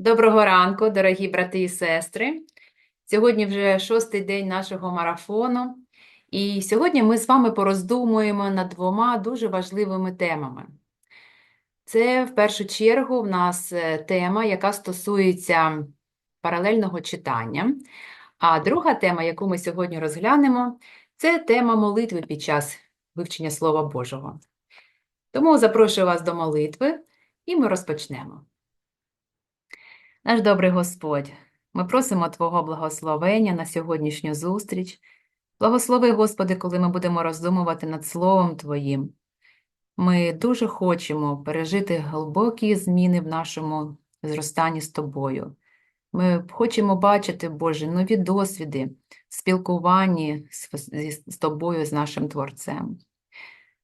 Доброго ранку, дорогі брати і сестри. Сьогодні вже шостий день нашого марафону, і сьогодні ми з вами пороздумуємо над двома дуже важливими темами. Це в першу чергу в нас е, тема, яка стосується паралельного читання. А друга тема, яку ми сьогодні розглянемо, це тема молитви під час вивчення Слова Божого. Тому запрошую вас до молитви, і ми розпочнемо. Наш добрий Господь, ми просимо Твого благословення на сьогоднішню зустріч. Благослови, Господи, коли ми будемо роздумувати над Словом Твоїм. Ми дуже хочемо пережити глибокі зміни в нашому зростанні з Тобою. Ми хочемо бачити, Боже, нові досвіди в спілкуванні з, з, Тобою, з нашим Творцем.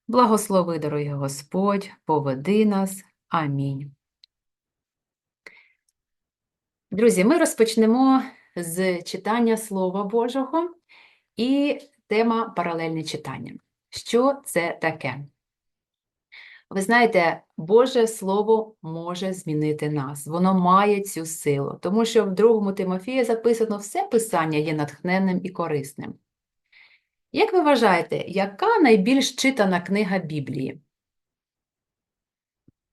Благослови, дорогий Господь, поведи нас. Амінь. Друзі, ми розпочнемо з читання Слова Божого і тема паралельне читання. Що це таке? Ви знаєте, Боже Слово може змінити нас, воно має цю силу, тому що в 2 Тимофія записано все писання є натхненним і корисним. Як ви вважаєте, яка найбільш читана книга Біблії?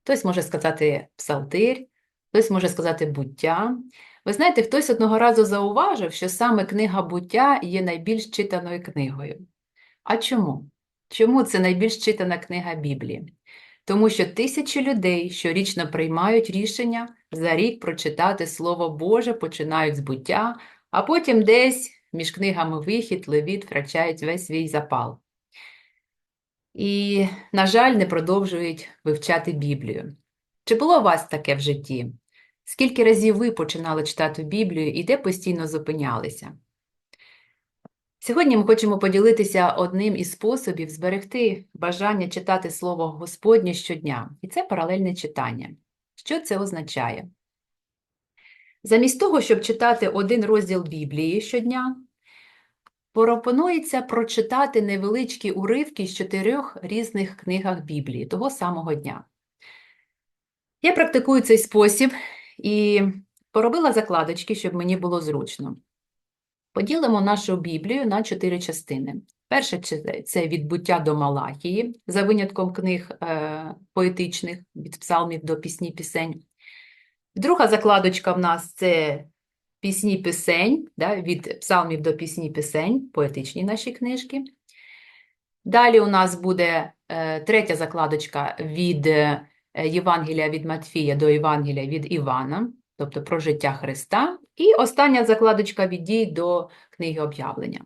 Хтось може сказати Псалтир, хтось може сказати буття. Ви знаєте, хтось одного разу зауважив, що саме книга буття є найбільш читаною книгою. А чому? Чому це найбільш читана книга Біблії? Тому що тисячі людей щорічно приймають рішення за рік прочитати Слово Боже, починають з буття, а потім десь між книгами вихід, левіт втрачають весь свій запал. І, на жаль, не продовжують вивчати Біблію. Чи було у вас таке в житті? Скільки разів ви починали читати Біблію і де постійно зупинялися? Сьогодні ми хочемо поділитися одним із способів зберегти бажання читати Слово Господнє щодня, і це паралельне читання. Що це означає? Замість того, щоб читати один розділ Біблії щодня, пропонується прочитати невеличкі уривки з чотирьох різних книгах Біблії того самого дня. Я практикую цей спосіб і поробила закладочки, щоб мені було зручно. Поділимо нашу Біблію на чотири частини. Перше це від буття до Малахії, за винятком книг е, поетичних, від псалмів до пісні пісень. Друга закладочка в нас це пісні пісень, да, від псалмів до пісні пісень, поетичні наші книжки. Далі у нас буде е, третя закладочка від е, Євангелія від Матфія до Євангелія від Івана, тобто про життя Христа. І остання закладочка від дій до книги об'явлення.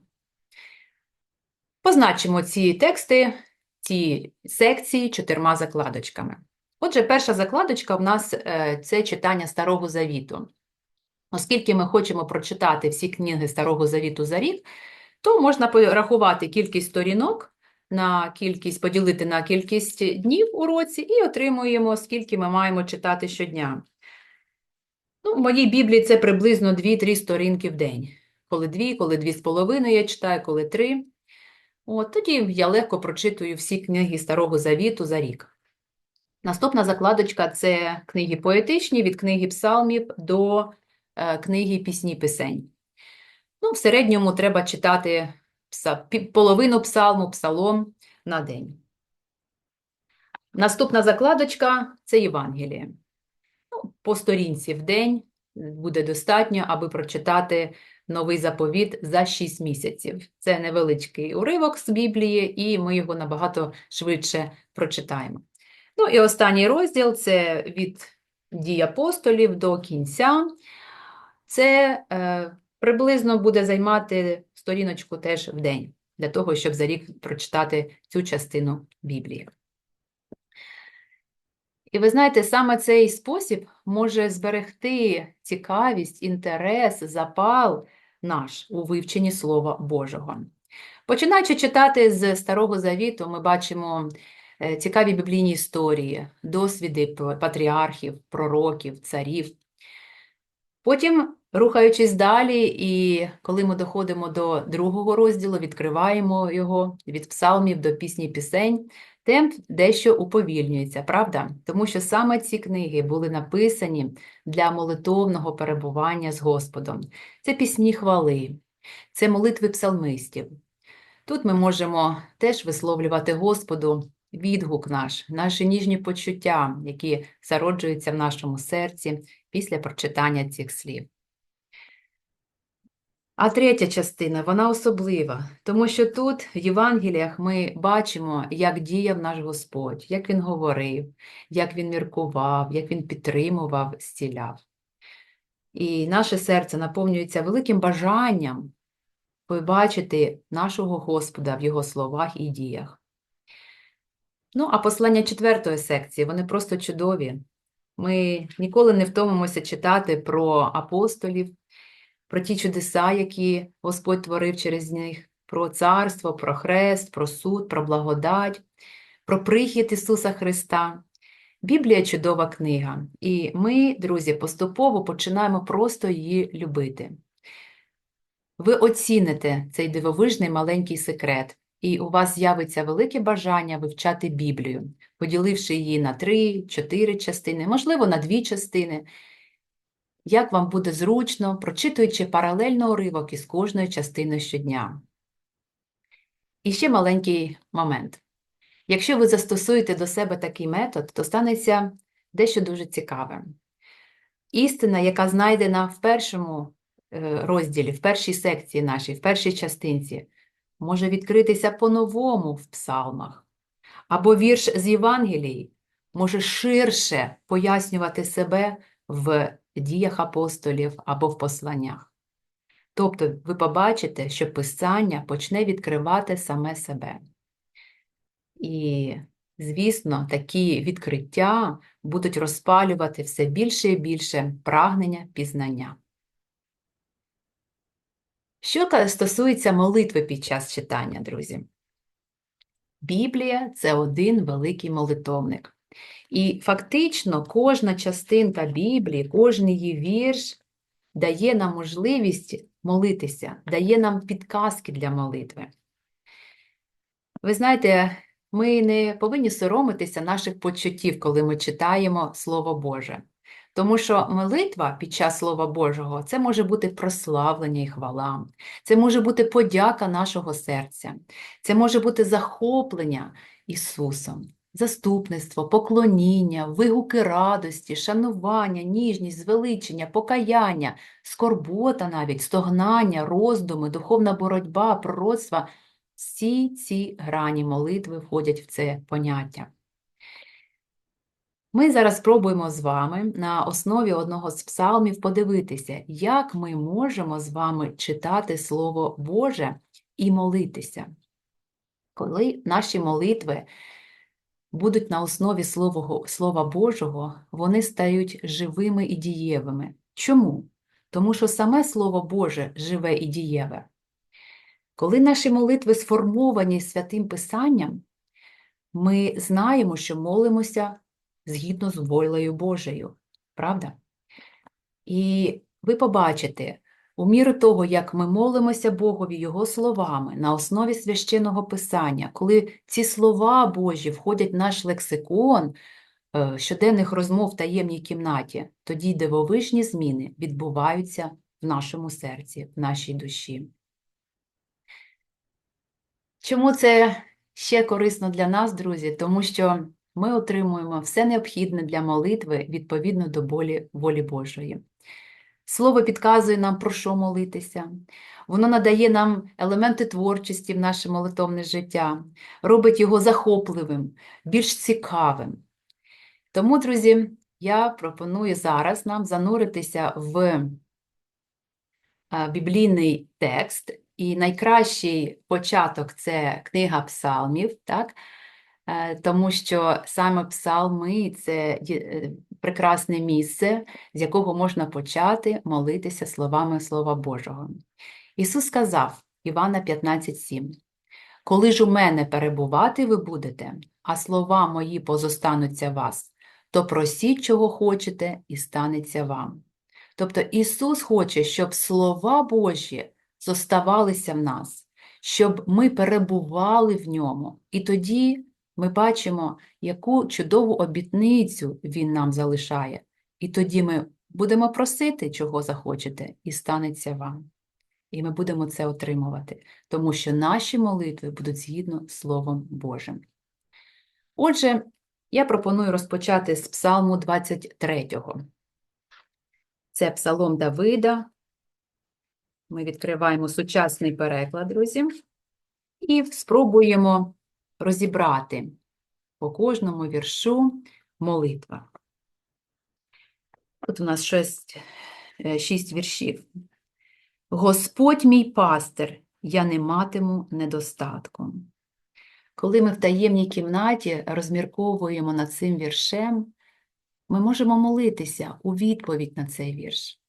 Позначимо ці тексти, ці секції чотирма закладочками. Отже, перша закладочка в нас е, це читання Старого Завіту. Оскільки ми хочемо прочитати всі книги Старого Завіту за рік, то можна порахувати кількість сторінок на кількість, поділити на кількість днів у році і отримуємо, скільки ми маємо читати щодня. Ну, в моїй Біблії це приблизно 2-3 сторінки в день. Коли 2, коли 2,5 я читаю, коли 3. От, тоді я легко прочитую всі книги Старого Завіту за рік. Наступна закладочка – це книги поетичні, від книги псалмів до е, книги пісні пісень. Ну, в середньому треба читати половину псалму, псалом на день. Наступна закладочка – це Євангеліє. Ну, по сторінці в день буде достатньо, аби прочитати новий заповіт за 6 місяців. Це невеличкий уривок з Біблії, і ми його набагато швидше прочитаємо. Ну і останній розділ це від дій апостолів до кінця. Це е, приблизно буде займати сторіночку теж в день, для того, щоб за рік прочитати цю частину Біблії. І ви знаєте, саме цей спосіб може зберегти цікавість, інтерес, запал наш у вивченні Слова Божого. Починаючи читати з Старого Завіту, ми бачимо е, цікаві біблійні історії, досвіди патріархів, пророків, царів. Потім, рухаючись далі, і коли ми доходимо до другого розділу, відкриваємо його від псалмів до пісні пісень, Темп дещо уповільнюється, правда? Тому що саме ці книги були написані для молитовного перебування з Господом. Це пісні хвали, це молитви псалмистів. Тут ми можемо теж висловлювати Господу відгук наш, наші ніжні почуття, які зароджуються в нашому серці після прочитання цих слів. А третя частина, вона особлива, тому що тут в Євангеліях ми бачимо, як діяв наш Господь, як Він говорив, як Він міркував, як Він підтримував, зціляв. І наше серце наповнюється великим бажанням побачити нашого Господа в Його словах і діях. Ну, а послання четвертої секції, вони просто чудові. Ми ніколи не втомимося читати про апостолів, про ті чудеса, які Господь творив через них, про царство, про хрест, про суд, про благодать, про прихід Ісуса Христа. Біблія чудова книга, і ми, друзі, поступово починаємо просто її любити. Ви оціните цей дивовижний маленький секрет, і у вас з'явиться велике бажання вивчати Біблію, поділивши її на три, чотири частини, можливо, на дві частини. Як вам буде зручно, прочитуючи паралельно уривок із кожної частини щодня. І ще маленький момент. Якщо ви застосуєте до себе такий метод, то станеться дещо дуже цікаве. Істина, яка знайдена в першому е, розділі, в першій секції нашій, в першій частинці, може відкритися по-новому в псалмах. Або вірш з Євангелії може ширше пояснювати себе в діях апостолів або в посланнях. Тобто ви побачите, що Писання почне відкривати саме себе. І, звісно, такі відкриття будуть розпалювати все більше і більше прагнення пізнання. Що стосується молитви під час читання, друзі? Біблія це один великий молитовник. І фактично кожна частинка Біблії, кожен її вірш дає нам можливість молитися, дає нам підказки для молитви. Ви знаєте, ми не повинні соромитися наших почуттів, коли ми читаємо Слово Боже. Тому що молитва під час Слова Божого це може бути прославлення і хвала, це може бути подяка нашого серця, це може бути захоплення Ісусом, заступництво, поклоніння, вигуки радості, шанування, ніжність, звеличення, покаяння, скорбота навіть, стогнання, роздуми, духовна боротьба, пророцтва. Всі ці грані молитви входять в це поняття. Ми зараз спробуємо з вами на основі одного з псалмів подивитися, як ми можемо з вами читати Слово Боже і молитися. Коли наші молитви будуть на основі Слова, Божого, вони стають живими і дієвими. Чому? Тому що саме Слово Боже живе і дієве. Коли наші молитви сформовані святим Писанням, ми знаємо, що молимося згідно з волею Божою, правда? І ви побачите, у міру того, як ми молимося Богові Його словами на основі священного Писання, коли ці слова Божі входять в наш лексикон е, щоденних розмов в таємній кімнаті, тоді дивовижні зміни відбуваються в нашому серці, в нашій душі. Чому це ще корисно для нас, друзі? Тому що ми отримуємо все необхідне для молитви відповідно до болі, волі Божої. Слово підказує нам, про що молитися, воно надає нам елементи творчості в наше молитовне життя, робить його захопливим, більш цікавим. Тому, друзі, я пропоную зараз нам зануритися в біблійний текст, і найкращий початок це книга псалмів. так? Е, тому що саме псалми це е, прекрасне місце, з якого можна почати молитися словами Слова Божого. Ісус сказав Івана 15,7 Коли ж у мене перебувати ви будете, а слова мої позостануться вас, то просіть, чого хочете, і станеться вам. Тобто Ісус хоче, щоб слова Божі зоставалися в нас, щоб ми перебували в ньому, і тоді ми бачимо, яку чудову обітницю Він нам залишає. І тоді ми будемо просити, чого захочете, і станеться вам. І ми будемо це отримувати, тому що наші молитви будуть згідно Словом Божим. Отже, я пропоную розпочати з Псалму 23. Це Псалом Давида. Ми відкриваємо сучасний переклад, друзі, і спробуємо розібрати по кожному віршу молитва. Тут у нас шість, е, шість віршів. Господь мій пастир, я не матиму недостатку. Коли ми в таємній кімнаті розмірковуємо над цим віршем, ми можемо молитися у відповідь на цей вірш.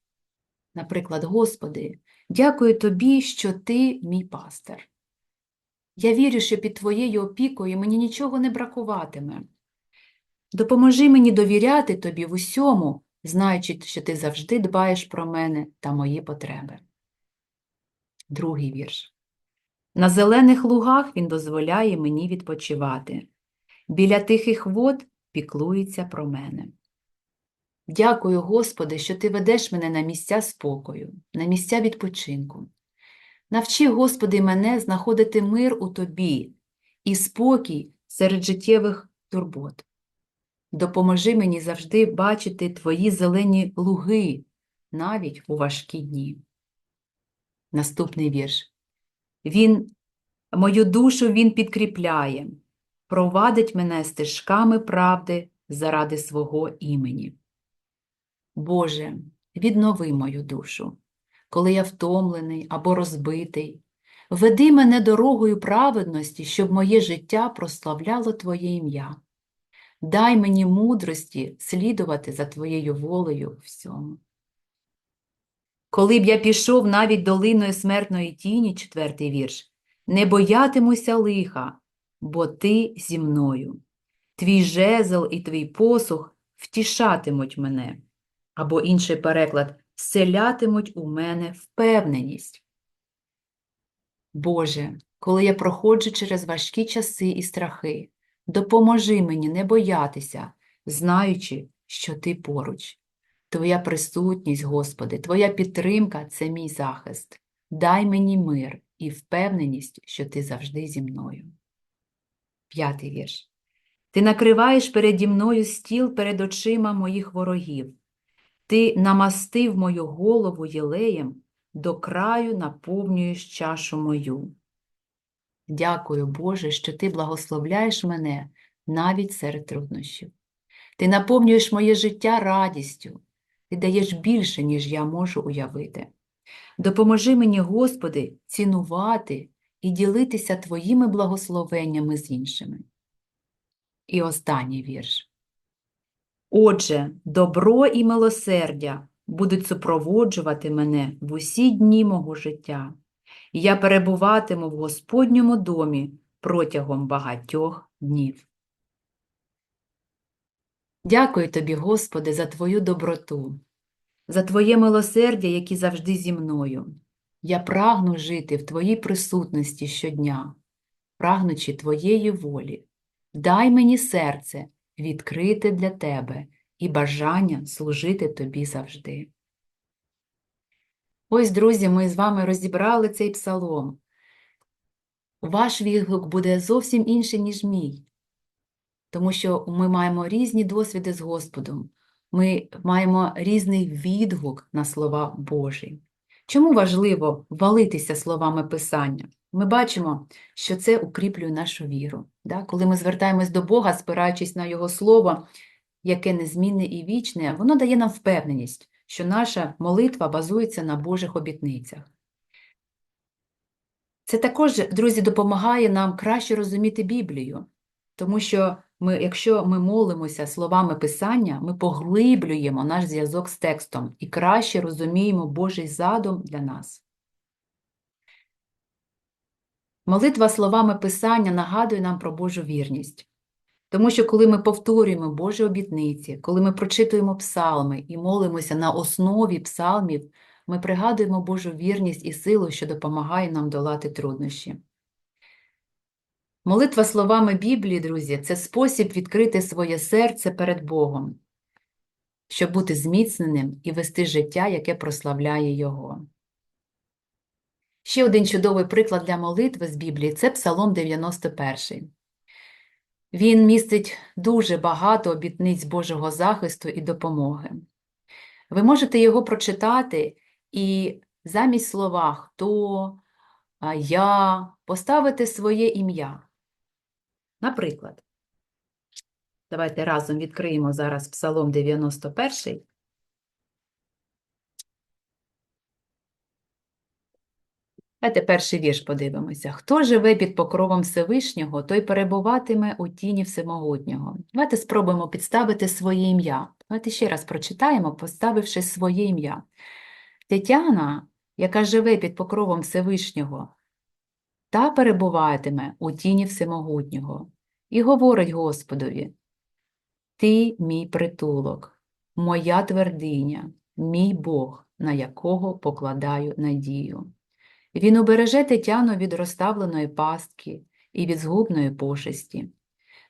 Наприклад, Господи, дякую Тобі, що Ти мій пастир. Я вірю, що під Твоєю опікою мені нічого не бракуватиме. Допоможи мені довіряти Тобі в усьому, знаючи, що Ти завжди дбаєш про мене та мої потреби. Другий вірш. На зелених лугах він дозволяє мені відпочивати. Біля тихих вод піклується про мене. Дякую, Господи, що Ти ведеш мене на місця спокою, на місця відпочинку. Навчи, Господи, мене знаходити мир у Тобі і спокій серед життєвих турбот. Допоможи мені завжди бачити Твої зелені луги навіть у важкі дні. Наступний вірш. Він, мою душу він підкріпляє, провадить мене стежками правди заради свого імені. Боже, віднови мою душу, коли я втомлений або розбитий. Веди мене дорогою праведності, щоб моє життя прославляло Твоє ім'я. Дай мені мудрості слідувати за Твоєю волею всьому. Коли б я пішов навіть долиною смертної тіні, четвертий вірш, не боятимуся лиха, бо ти зі мною. Твій жезл і твій посух втішатимуть мене. Або інший переклад вселятимуть у мене впевненість. Боже, коли я проходжу через важкі часи і страхи, допоможи мені не боятися, знаючи, що ти поруч. Твоя присутність, Господи, Твоя підтримка це мій захист. Дай мені мир і впевненість, що Ти завжди зі мною. П'ятий вірш. Ти накриваєш переді мною стіл перед очима моїх ворогів. Ти намастив мою голову єлеєм, до краю наповнюєш чашу мою. Дякую, Боже, що Ти благословляєш мене навіть серед труднощів. Ти наповнюєш моє життя радістю, ти даєш більше, ніж я можу уявити. Допоможи мені, Господи, цінувати і ділитися Твоїми благословеннями з іншими. І останній вірш. Отже, добро і милосердя будуть супроводжувати мене в усі дні мого життя, і я перебуватиму в Господньому домі протягом багатьох днів. Дякую тобі, Господи, за Твою доброту, за Твоє милосердя, які завжди зі мною. Я прагну жити в Твоїй присутності щодня, прагнучи Твоєї волі. Дай мені серце відкрите для Тебе і бажання служити Тобі завжди. Ось, друзі, ми з вами розібрали цей псалом. Ваш відгук буде зовсім інший, ніж мій тому що ми маємо різні досвіди з Господом, ми маємо різний відгук на слова Божі. Чому важливо валитися словами Писання? Ми бачимо, що це укріплює нашу віру. Да? Коли ми звертаємось до Бога, спираючись на Його Слово, яке незмінне і вічне, воно дає нам впевненість, що наша молитва базується на Божих обітницях. Це також, друзі, допомагає нам краще розуміти Біблію, тому що ми, якщо ми молимося словами Писання, ми поглиблюємо наш зв'язок з текстом і краще розуміємо Божий задум для нас. Молитва словами Писання нагадує нам про Божу вірність. Тому що, коли ми повторюємо Божі обітниці, коли ми прочитуємо псалми і молимося на основі псалмів, ми пригадуємо Божу вірність і силу, що допомагає нам долати труднощі. Молитва словами Біблії, друзі, це спосіб відкрити своє серце перед Богом, щоб бути зміцненим і вести життя, яке прославляє Його. Ще один чудовий приклад для молитви з Біблії це Псалом 91. Він містить дуже багато обітниць Божого захисту і допомоги. Ви можете його прочитати і замість слова хто, я поставити своє ім'я. Наприклад, давайте разом відкриємо зараз Псалом 91. Давайте перший вірш подивимося. Хто живе під покровом Всевишнього, той перебуватиме у тіні Всемогутнього. Давайте спробуємо підставити своє ім'я. Давайте ще раз прочитаємо, поставивши своє ім'я. Тетяна, яка живе під покровом Всевишнього, та перебуватиме у тіні Всемогутнього, і говорить Господові: Ти мій притулок, моя твердиня, мій Бог, на якого покладаю надію. Він убереже Тетяну від розставленої пастки і від згубної пошесті.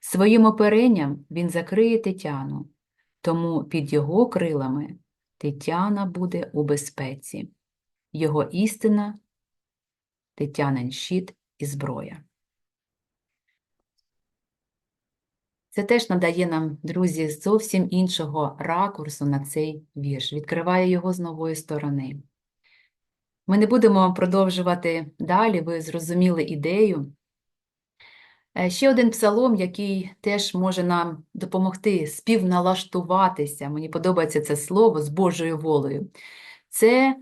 Своїм оперенням він закриє Тетяну, тому під його крилами Тетяна буде у безпеці, його істина Тетянин щит і зброя. Це теж надає нам, друзі, зовсім іншого ракурсу на цей вірш, відкриває його з нової сторони. Ми не будемо продовжувати далі, ви зрозуміли ідею. Е, Ще один псалом, який теж може нам допомогти співналаштуватися, мені подобається це слово з Божою волею. Це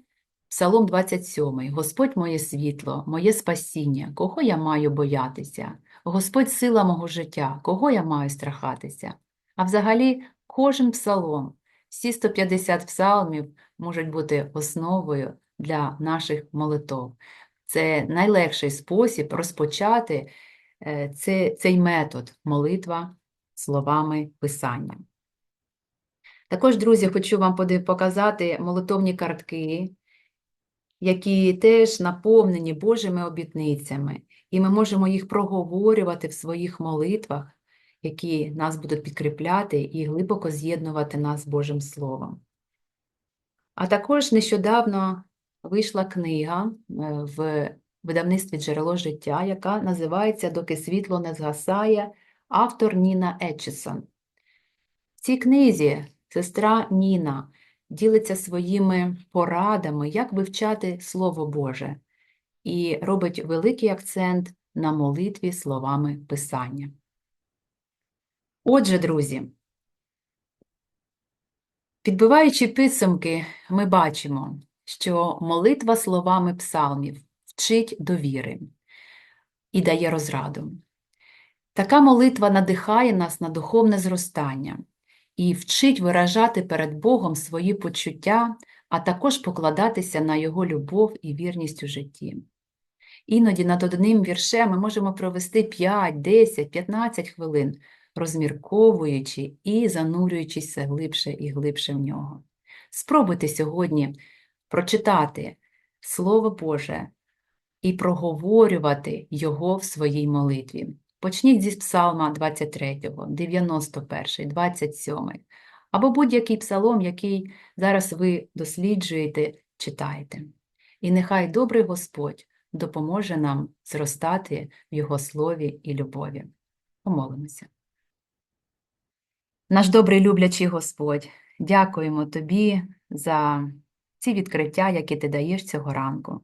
Псалом 27. Господь моє світло, моє спасіння, кого я маю боятися? Господь сила мого життя, кого я маю страхатися? А взагалі, кожен псалом, всі 150 псалмів можуть бути основою для наших молитов. Це найлегший спосіб розпочати е, це, цей метод молитва словами Писання. Також, друзі, хочу вам показати молитовні картки, які теж наповнені Божими обітницями, і ми можемо їх проговорювати в своїх молитвах, які нас будуть підкріпляти і глибоко з'єднувати нас з Божим Словом. А також нещодавно вийшла книга е, в видавництві Джерело життя, яка називається Доки світло не згасає, автор Ніна Етчесон. В цій книзі сестра Ніна ділиться своїми порадами, як вивчати Слово Боже, і робить великий акцент на молитві словами Писання. Отже, друзі, підбиваючи підсумки, ми бачимо, що молитва словами псалмів вчить довіри і дає розраду. Така молитва надихає нас на духовне зростання і вчить виражати перед Богом свої почуття, а також покладатися на Його любов і вірність у житті. Іноді над одним віршем ми можемо провести 5, 10, 15 хвилин, розмірковуючи і занурюючись все глибше і глибше в нього. Спробуйте сьогодні прочитати Слово Боже і проговорювати його в своїй молитві. Почніть зі Псалма 23, 91, 27, або будь-який псалом, який зараз ви досліджуєте, читаєте. І нехай добрий Господь допоможе нам зростати в Його слові і любові. Помолимося. Наш добрий люблячий Господь, дякуємо Тобі за ці відкриття, які ти даєш цього ранку.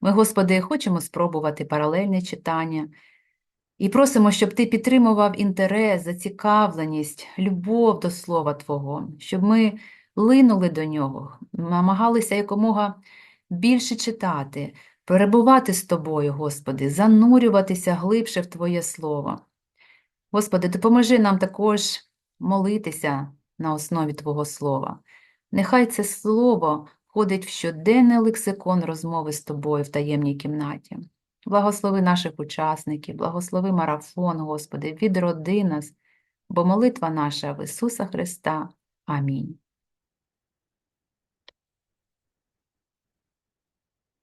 Ми, Господи, хочемо спробувати паралельне читання і просимо, щоб Ти підтримував інтерес, зацікавленість, любов до Слова Твого, щоб ми линули до нього, намагалися якомога більше читати, перебувати з Тобою, Господи, занурюватися глибше в Твоє Слово. Господи, допоможи нам також молитися на основі Твого Слова. Нехай це слово входить в щоденний лексикон розмови з тобою в таємній кімнаті. Благослови наших учасників, благослови марафон, Господи, відроди нас, бо молитва наша в Ісуса Христа. Амінь.